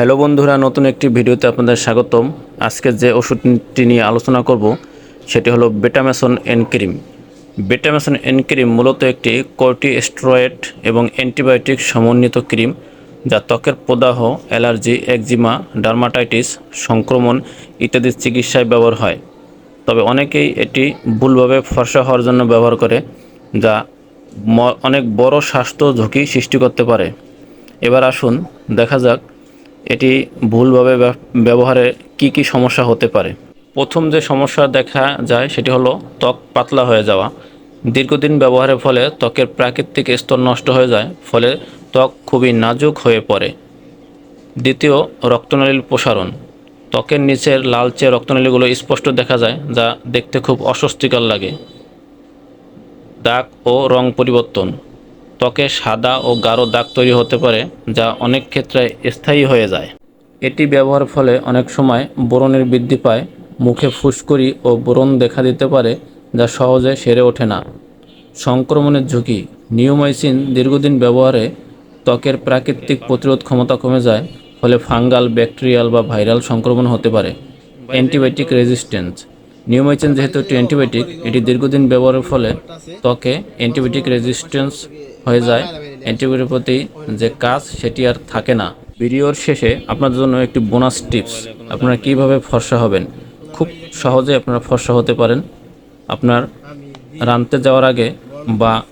Hello বন্ধুরা, নতুন একটি ভিডিওতে আপনাদের স্বাগতম। আজকে যে ওষুধটি নিয়ে আলোচনা করব, সেটি হলো Betameson N cream. Betameson N cream মূলত একটি কর্টিস্টেরয়েড এবং অ্যান্টিবায়োটিক সমন্বিত ক্রিম, যা ত্বকের প্রদাহ, অ্যালার্জি, একজিমা, ডার্মাটাইটিস, সংক্রমণ ইত্যাদির চিকিৎসায় ব্যবহার হয়। তবে অনেকেই এটি ভুলভাবে ফর্সা হওয়ার জন্য ব্যবহার করে, যা অনেক বড় স্বাস্থ্য ঝুঁকি সৃষ্টি করতে পারে। এবার আসুন, দেখা যাক এটি ভুলভাবে ব্যব- ব্যবহারে কি কি সমস্যা হতে পারে? প্রথম যে সমস্যা দেখা যায় সেটি হলো ত্বক পাতলা হয়ে যাওয়া। দীর্ঘদিন ব্যবহারের ফলে ত্বকের প্রাকৃতিক স্তর নষ্ট হয়ে যায়, ফলে ত্বক খুবই নাজুক হয়ে পড়ে। দ্বিতীয়, রক্তনালীর প্রসারণ। ত্বকের নিচের লালচে রক্তনালীগুলো স্পষ্ট দেখা যায়, যা দেখতে খুব অস্বস্তিকর লাগে। দাগ ও রং পরিবর্তন। ত্বকে সাদা ও গাঢ় দাগ তৈরি হতে পারে, যা অনেক ক্ষেত্রে স্থায়ী হয়ে যায়। এটি ব্যবহারের ফলে অনেক সময় বোরনের বৃদ্ধি পায়, মুখে ফুসকুড়ি ও বোরন দেখা দিতে পারে, যা সহজে সেরে ওঠে না। সংক্রমণের ঝুঁকি, নিউমাইসিন দীর্ঘদিন ব্যবহারে ত্বকের প্রাকৃতিক প্রতিরোধ ক্ষমতা কমে যায়, ফলে ফাঙ্গাল, ব্যাকটেরিয়াল বা ভাইরাল সংক্রমণ হতে পারে। অ্যান্টিবায়োটিক রেজিস্ট্যান্স নিউমাইসিন যেহেতু একটি অ্যান্টিবায়োটিক, এটি দীর্ঘদিন ব্যবহারের ফলে ত্বকে অ্যান্টিবায়োটিক রেজিস্ট্যান্স হয়ে যায়। অ্যান্টিবায়োটিকের প্রতি যে কাজ, সেটি আর থাকে না। ভিডিওর শেষে আপনাদের জন্য একটি বোনাস টিপস। আপনারা কীভাবে ফর্সা হবেন? খুব সহজে আপনারা ফর্সা হতে পারেন। আপনার রানতে যাওয়ার আগে বা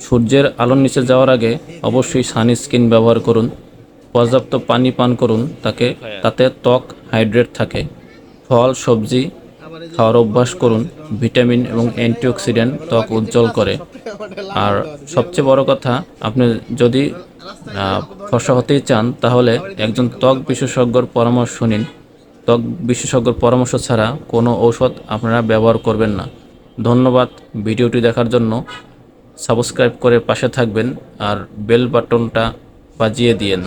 সূর্যের আলোর নিচে যাওয়ার আগে অবশ্যই সানস্ক্রিন ব্যবহার করুন। পর্যাপ্ত পানি পান করুন। তাকে, তাতে ত্বক হাইড্রেট থাকে। ফল, সবজি খাওয়ার অভ্যাস করুন, ভিটামিন এবং অ্যান্টিঅক্সিডেন্ট ত্বক উজ্জ্বল করে। আর সবচেয়ে বড় কথা, আপনি যদি ফর্সা হতেই চান, তাহলে একজন ত্বক বিশেষজ্ঞর পরামর্শ নিন। ত্বক বিশেষজ্ঞর পরামর্শ ছাড়া কোনো ঔষধ আপনারা ব্যবহার করবেন না। ধন্যবাদ ভিডিওটি দেখার জন্য। সাবস্ক্রাইব করে পাশে থাকবেন আর বেল বাটনটা বাজিয়ে দিয়েন।